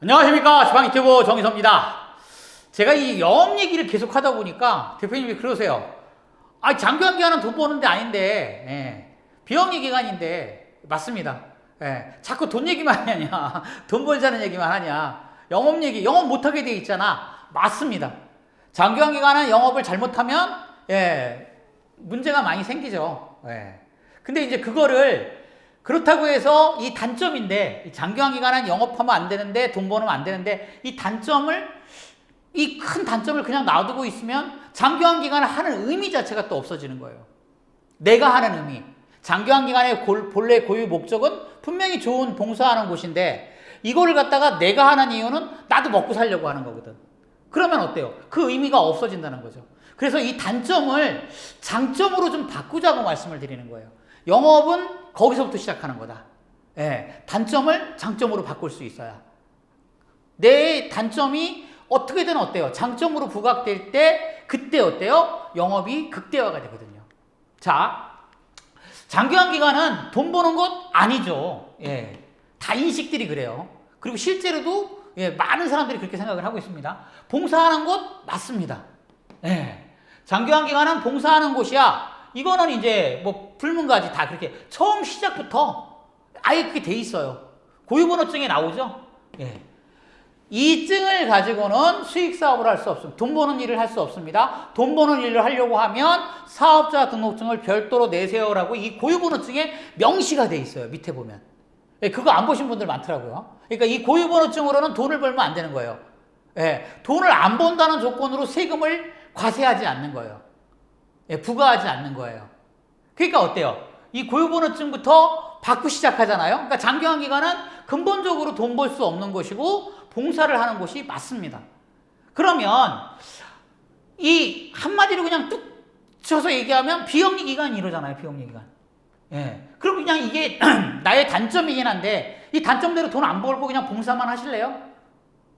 안녕하십니까 지방유튜브 정희섭입니다. 제가 이 영업 얘기를 계속 하다 보니까 대표님이 그러세요. 아 장기간 기간은 돈 버는 데 아닌데 예, 비영리 기간인데 맞습니다. 예, 자꾸 돈 얘기만 하냐 돈 벌자는 얘기만 하냐 영업 얘기 영업 못하게 돼 있잖아 맞습니다. 장기간 기간은 영업을 잘못하면 예, 문제가 많이 생기죠. 예. 근데 이제 그거를 그렇다고 해서 이 단점인데 이 장기간 기간은 영업하면 안 되는데 돈 버는 안 되는데 이 단점을 이 큰 단점을 그냥 놔두고 있으면 장기간 기간을 하는 의미 자체가 또 없어지는 거예요. 내가 하는 의미. 장기간 기간의 골- 본래 고유 목적은 분명히 좋은 봉사하는 곳인데 이거를 갖다가 내가 하는 이유는 나도 먹고 살려고 하는 거거든. 그러면 어때요? 그 의미가 없어진다는 거죠. 그래서 이 단점을 장점으로 좀 바꾸자고 말씀을 드리는 거예요. 영업은 거기서부터 시작하는 거다. 예, 단점을 장점으로 바꿀 수 있어야. 내 단점이 어떻게든 어때요? 장점으로 부각될 때 그때 어때요? 영업이 극대화가 되거든요. 자, 장기간 기간은 돈 버는 것 아니죠. 예. 다 인식들이 그래요. 그리고 실제로도 예, 많은 사람들이 그렇게 생각을 하고 있습니다. 봉사하는 곳 맞습니다. 예. 장기간 기간은 봉사하는 곳이야. 이거는 이제 뭐 불문가지 다 그렇게 처음 시작부터 아예 그렇게 돼 있어요. 고유번호증에 나오죠. 예. 이 증을 가지고는 수익 사업을 할 수 없습니다. 돈 버는 일을 할 수 없습니다. 돈 버는 일을 하려고 하면 사업자 등록증을 별도로 내세요라고 이 고유번호증에 명시가 돼 있어요. 밑에 보면. 예, 그거 안 보신 분들 많더라고요. 그러니까 이 고유번호증으로는 돈을 벌면 안 되는 거예요. 예, 돈을 안 번다는 조건으로 세금을 과세하지 않는 거예요. 예, 부과하지 않는 거예요. 그러니까 어때요? 이 고유번호증부터 받고 시작하잖아요. 그러니까 장기간 기간은 근본적으로 돈 벌 수 없는 곳이고 봉사를 하는 곳이 맞습니다. 그러면 이 한마디로 그냥 뚝 쳐서 얘기하면 비영리 기간이 이러잖아요. 비영리 기간. 예. 그럼 그냥 이게 나의 단점이긴 한데 이 단점대로 돈 안 벌고 그냥 봉사만 하실래요?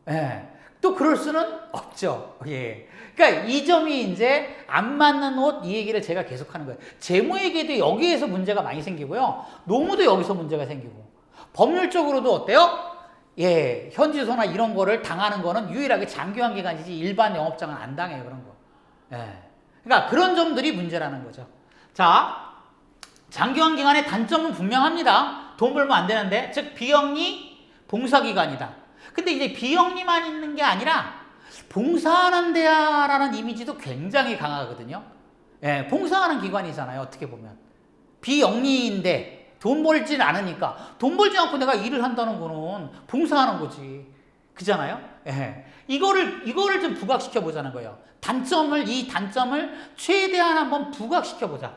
예. 또 그럴 수는 없죠. 예. 그러니까 이 점이 이제 안 맞는 옷 이 얘기를 제가 계속 하는 거예요. 재무에게도 여기에서 문제가 많이 생기고요. 노무도 여기서 문제가 생기고. 법률적으로도 어때요? 예, 현지소나 이런 거를 당하는 거는 유일하게 장기간 기간이지 일반 영업장은 안 당해요, 그런 거. 예. 그러니까 그런 점들이 문제라는 거죠. 자, 장기간 기간의 단점은 분명합니다. 돈 벌면 안 되는데, 즉 비영리 봉사기간이다. 근데 이제 비영리만 있는 게 아니라 봉사하는 데야라는 이미지도 굉장히 강하거든요. 예, 봉사하는 기관이잖아요. 어떻게 보면 비영리인데 돈 벌진 않으니까 돈 벌지 않고 내가 일을 한다는 거는 봉사하는 거지. 그잖아요. 예, 이거를 이거를 좀 부각시켜 보자는 거예요. 단점을 이 단점을 최대한 한번 부각시켜 보자.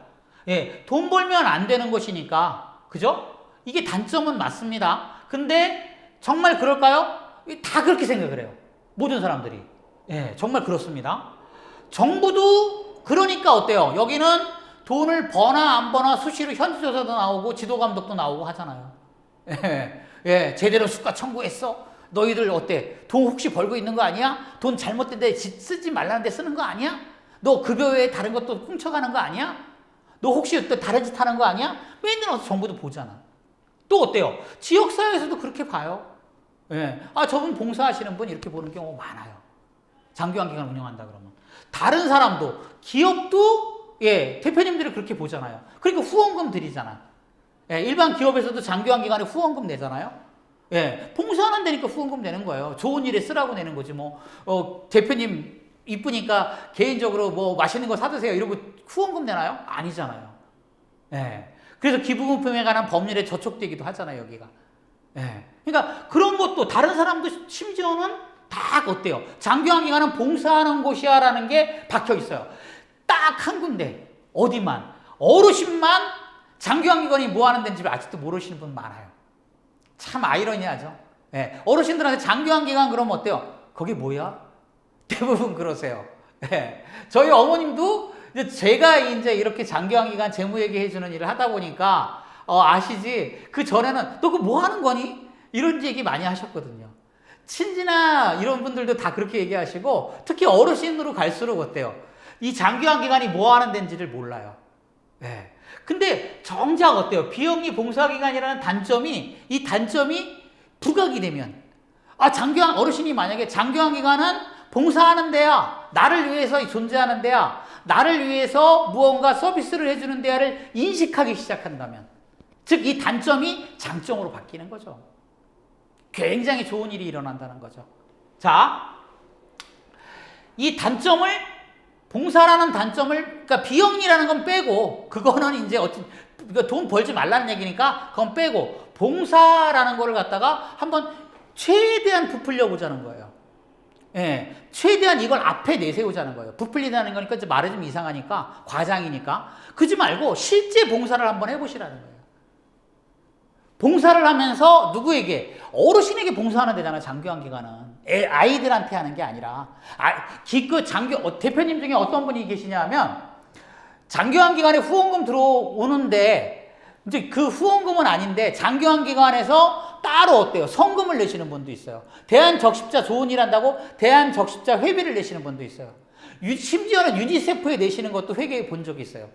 예, 돈 벌면 안 되는 것이니까 그죠? 이게 단점은 맞습니다. 근데 정말 그럴까요? 다 그렇게 생각을 해요. 모든 사람들이. 예, 정말 그렇습니다. 정부도 그러니까 어때요? 여기는 돈을 버나 안 버나 수시로 현지조사도 나오고 지도감독도 나오고 하잖아요. 예, 예, 제대로 수가 청구했어? 너희들 어때? 돈 혹시 벌고 있는 거 아니야? 돈 잘못된 데 지- 쓰지 말라는 데 쓰는 거 아니야? 너 급여 외에 다른 것도 훔쳐가는 거 아니야? 너 혹시 또 다른 짓 하는 거 아니야? 맨날 와서 정부도 보잖아. 또 어때요? 지역사회에서도 그렇게 봐요. 예. 아, 저분 봉사하시는 분 이렇게 보는 경우 많아요. 장기간 기간 운영한다 그러면. 다른 사람도, 기업도, 예, 대표님들이 그렇게 보잖아요. 그러니까 후원금 드리잖아. 예, 일반 기업에서도 장기간 기간에 후원금 내잖아요. 예, 봉사하는 데니까 후원금 내는 거예요. 좋은 일에 쓰라고 내는 거지, 뭐. 어, 대표님 이쁘니까 개인적으로 뭐 맛있는 거 사드세요. 이러고 후원금 내나요? 아니잖아요. 예. 그래서 기부금품에 관한 법률에 저촉되기도 하잖아요, 여기가. 예. 그러니까 그런 것도 다른 사람도 심지어는 다 어때요? 장기간 기간은 봉사하는 곳이야라는 게 박혀 있어요. 딱 한 군데 어디만 어르신만 장기간 기간이 뭐 하는 데인지 아직도 모르시는 분 많아요. 참 아이러니하죠. 예. 어르신들한테 기간 그러면 어때요? 거기 뭐야? 대부분 그러세요. 예. 저희 어머님도 이제 제가 이제 이렇게 기간 재무 얘기해 주는 일을 하다 보니까 어, 아시지? 그 전에는 너 그 뭐 하는 거니? 이런 얘기 많이 하셨거든요. 친지나 이런 분들도 다 그렇게 얘기하시고 특히 어르신으로 갈수록 어때요? 이 장기간 기간이 뭐 하는 데인지를 몰라요. 예. 근데 정작 어때요? 비영리 봉사기간이라는 단점이 이 단점이 부각이 되면 아, 장교환, 어르신이 만약에 장교환 기관은 봉사하는 데야. 나를 위해서 존재하는 데야. 나를 위해서 무언가 서비스를 해주는 데야를 인식하기 시작한다면. 즉, 이 단점이 장점으로 바뀌는 거죠. 굉장히 좋은 일이 일어난다는 거죠. 자, 이 단점을 봉사라는 단점을 그러니까 비영리라는 건 빼고 그거는 이제 어찌 돈 벌지 말라는 얘기니까 그건 빼고 봉사라는 거를 갖다가 한번 최대한 부풀려 보자는 거예요. 예, 최대한 이걸 앞에 내세우자는 거예요. 부풀리다는 거니까 이제 말이 좀 이상하니까 과장이니까 그지 말고 실제 봉사를 한번 해보시라는 거예요. 봉사를 하면서 누구에게? 어르신에게 봉사하는 데잖아 장교환 기관은. 애, 아이들한테 하는 게 아니라. 아, 기그 장교 어, 대표님 중에 어떤 분이 계시냐면 장교환 기관에 후원금 들어오는데 이제 그 후원금은 아닌데 장교환 기관에서 따로 어때요? 성금을 내시는 분도 있어요. 대한 적십자 좋은 일 한다고 대한 적십자 회비를 내시는 분도 있어요. 유- 심지어는 유니세프에 내시는 것도 회계에 본 적이 있어요.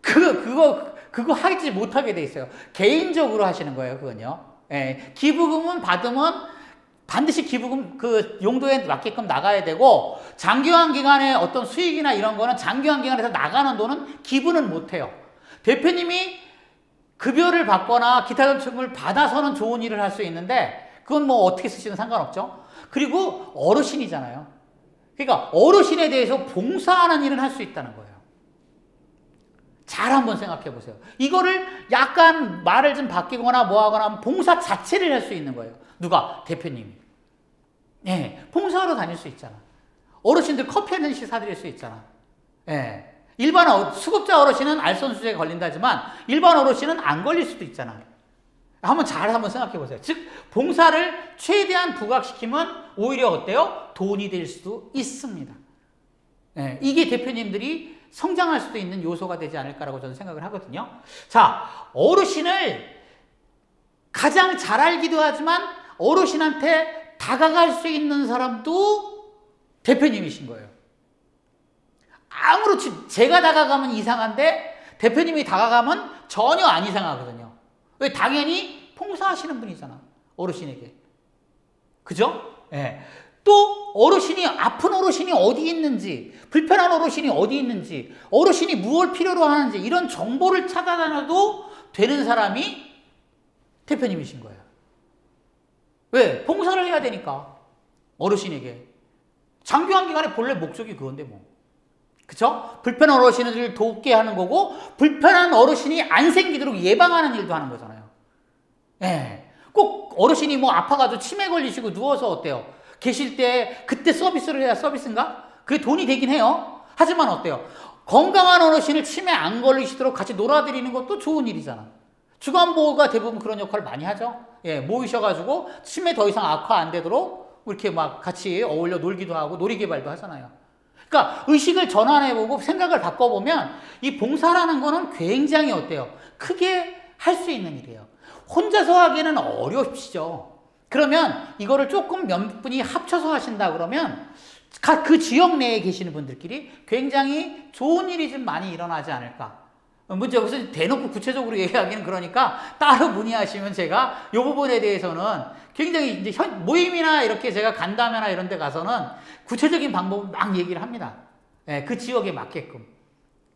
그 그거 그거 하지 못하게 돼 있어요. 개인적으로 하시는 거예요, 그건요. 예, 기부금은 받으면 반드시 기부금 그 용도에 맞게끔 나가야 되고 장기환 기관의 어떤 수익이나 이런 거는 장기환 기관에서 나가는 돈은 기부는 못 해요. 대표님이 급여를 받거나 기타 정책을 받아서는 좋은 일을 할 수 있는데 그건 뭐 어떻게 쓰시든 상관없죠. 그리고 어르신이잖아요. 그러니까 어르신에 대해서 봉사하는 일을 할수 있다는 거예요. 잘 한번 생각해 보세요. 이거를 약간 말을 좀 바뀌거나 뭐 하거나 하면 봉사 자체를 할 수 있는 거예요. 누가? 대표님이. 예, 봉사하러 다닐 수 있잖아. 어르신들 커피 한 잔씩 사드릴 수 있잖아. 예. 일반 어, 수급자 어르신은 알선수재에 걸린다지만 일반 어르신은 안 걸릴 수도 있잖아. 한번 잘 한번 생각해 보세요. 즉, 봉사를 최대한 부각시키면 오히려 어때요? 돈이 될 수도 있습니다. 예, 이게 대표님들이 성장할 수도 있는 요소가 되지 않을까라고 저는 생각을 하거든요. 자, 어르신을 가장 잘 알기도 하지만 어르신한테 다가갈 수 있는 사람도 대표님이신 거예요. 아무렇지 제가 다가가면 이상한데 대표님이 다가가면 전혀 안 이상하거든요. 왜 당연히 봉사하시는 분이잖아. 어르신에게. 그죠? 예. 또 어르신이 아픈 어르신이 어디 있는지 불편한 어르신이 어디 있는지 어르신이 무엇을 필요로 하는지 이런 정보를 찾아다녀도 되는 사람이 대표님이신 거예요. 왜? 봉사를 해야 되니까 어르신에게 장교환 기관의 본래 목적이 그건데 뭐 그쵸? 불편한 어르신을 돕게 하는 거고 불편한 어르신이 안 생기도록 예방하는 일도 하는 거잖아요. 예. 꼭 어르신이 뭐 아파가지고 치매 걸리시고 누워서 어때요? 계실 때 그때 서비스를 해야 서비스인가? 그게 돈이 되긴 해요. 하지만 어때요? 건강한 어르신을 치매 안 걸리시도록 같이 놀아드리는 것도 좋은 일이잖아. 주간보호가 대부분 그런 역할을 많이 하죠. 예, 모이셔가지고 치매 더 이상 악화 안 되도록 이렇게 막 같이 어울려 놀기도 하고 놀이개발도 하잖아요. 그러니까 의식을 전환해보고 생각을 바꿔보면 이 봉사라는 거는 굉장히 어때요? 크게 할 수 있는 일이에요. 혼자서 하기에는 어렵시죠. 그러면 이거를 조금 몇 분이 합쳐서 하신다 그러면 각 그 지역 내에 계시는 분들끼리 굉장히 좋은 일이 좀 많이 일어나지 않을까. 문제 여기서 대놓고 구체적으로 얘기하기는 그러니까 따로 문의하시면 제가 이 부분에 대해서는 굉장히 이제 현, 모임이나 이렇게 제가 간담회나 이런 데 가서는 구체적인 방법을 막 얘기를 합니다. 예, 그 지역에 맞게끔.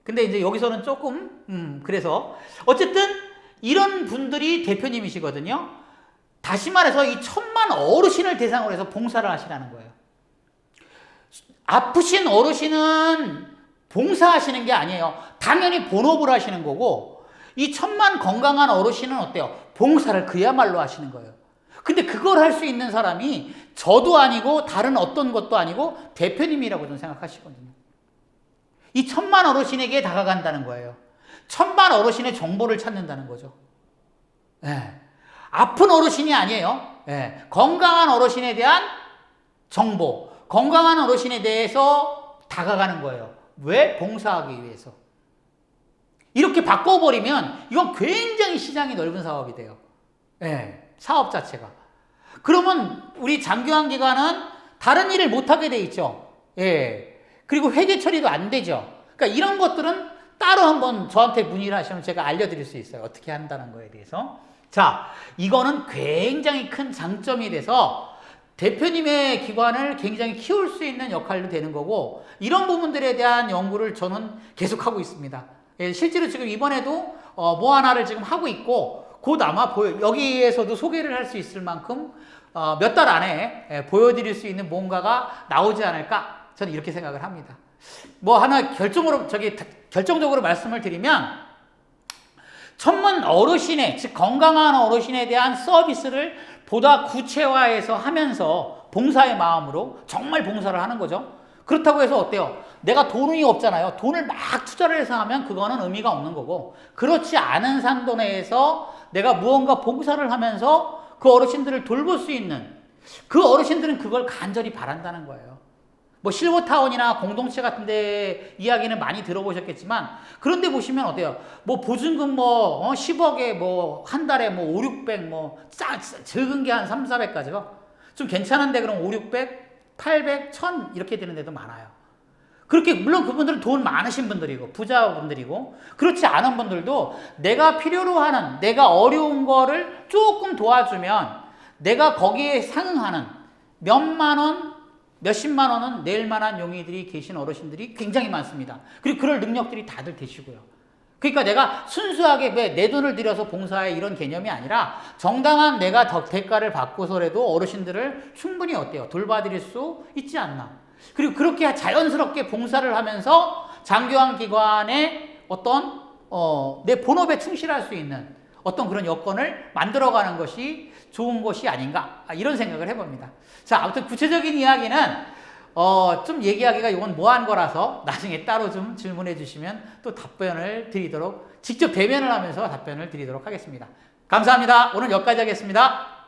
근데 이제 여기서는 조금, 음, 그래서 어쨌든 이런 분들이 대표님이시거든요. 다시 말해서 이 천만 어르신을 대상으로 해서 봉사를 하시라는 거예요. 아프신 어르신은 봉사하시는 게 아니에요. 당연히 본업을 하시는 거고, 이 천만 건강한 어르신은 어때요? 봉사를 그야말로 하시는 거예요. 근데 그걸 할 수 있는 사람이 저도 아니고 다른 어떤 것도 아니고 대표님이라고 좀 생각하시거든요. 이 천만 어르신에게 다가간다는 거예요. 천만 어르신의 정보를 찾는다는 거죠. 예. 아픈 어르신이 아니에요. 예. 건강한 어르신에 대한 정보, 건강한 어르신에 대해서 다가가는 거예요. 왜? 봉사하기 위해서. 이렇게 바꿔버리면 이건 굉장히 시장이 넓은 사업이 돼요. 예. 사업 자체가. 그러면 우리 장교환 기관은 다른 일을 못하게 돼 있죠. 예. 그리고 회계 처리도 안 되죠. 그러니까 이런 것들은 따로 한번 저한테 문의를 하시면 제가 알려드릴 수 있어요. 어떻게 한다는 거에 대해서. 자, 이거는 굉장히 큰 장점이 돼서 대표님의 기관을 굉장히 키울 수 있는 역할도 되는 거고 이런 부분들에 대한 연구를 저는 계속하고 있습니다. 예, 실제로 지금 이번에도 어, 뭐 하나를 지금 하고 있고 곧 아마 보여, 여기에서도 소개를 할 수 있을 만큼 어, 몇 달 안에 예, 보여드릴 수 있는 뭔가가 나오지 않을까 저는 이렇게 생각을 합니다. 뭐 하나 결정으로 저기 결정적으로 말씀을 드리면 천문 어르신의 즉 건강한 어르신에 대한 서비스를 보다 구체화해서 하면서 봉사의 마음으로 정말 봉사를 하는 거죠. 그렇다고 해서 어때요? 내가 돈이 없잖아요. 돈을 막 투자를 해서 하면 그거는 의미가 없는 거고 그렇지 않은 산도 내에서 내가 무언가 봉사를 하면서 그 어르신들을 돌볼 수 있는 그 어르신들은 그걸 간절히 바란다는 거예요. 뭐 실버타운이나 공동체 같은 데 이야기는 많이 들어보셨겠지만 그런데 보시면 어때요? 뭐 보증금 뭐 어, 10억에 뭐 한 달에 뭐 5, 600 뭐 짜, 적은 게 한 3, 400까지가 좀 괜찮은데 그럼 5, 600, 800, 1000 이렇게 되는 데도 많아요. 그렇게 물론 그분들은 돈 많으신 분들이고 부자분들이고 그렇지 않은 분들도 내가 필요로 하는 내가 어려운 거를 조금 도와주면 내가 거기에 상응하는 몇만 원, 몇십만 원은 낼 만한 용의들이 계신 어르신들이 굉장히 많습니다. 그리고 그럴 능력들이 다들 되시고요. 그러니까 내가 순수하게 왜 내 돈을 들여서 봉사해 이런 개념이 아니라 정당한 내가 더 대가를 받고서라도 어르신들을 충분히 어때요? 돌봐드릴 수 있지 않나. 그리고 그렇게 자연스럽게 봉사를 하면서 장교환 기관의 어떤 어, 내 본업에 충실할 수 있는 어떤 그런 여건을 만들어가는 것이 좋은 것이 아닌가 아, 이런 생각을 해봅니다. 자, 아무튼 구체적인 이야기는 어, 좀 얘기하기가 이건 뭐한 거라서 나중에 따로 좀 질문해 주시면 또 답변을 드리도록 직접 대면을 하면서 답변을 드리도록 하겠습니다. 감사합니다. 오늘 여기까지 하겠습니다.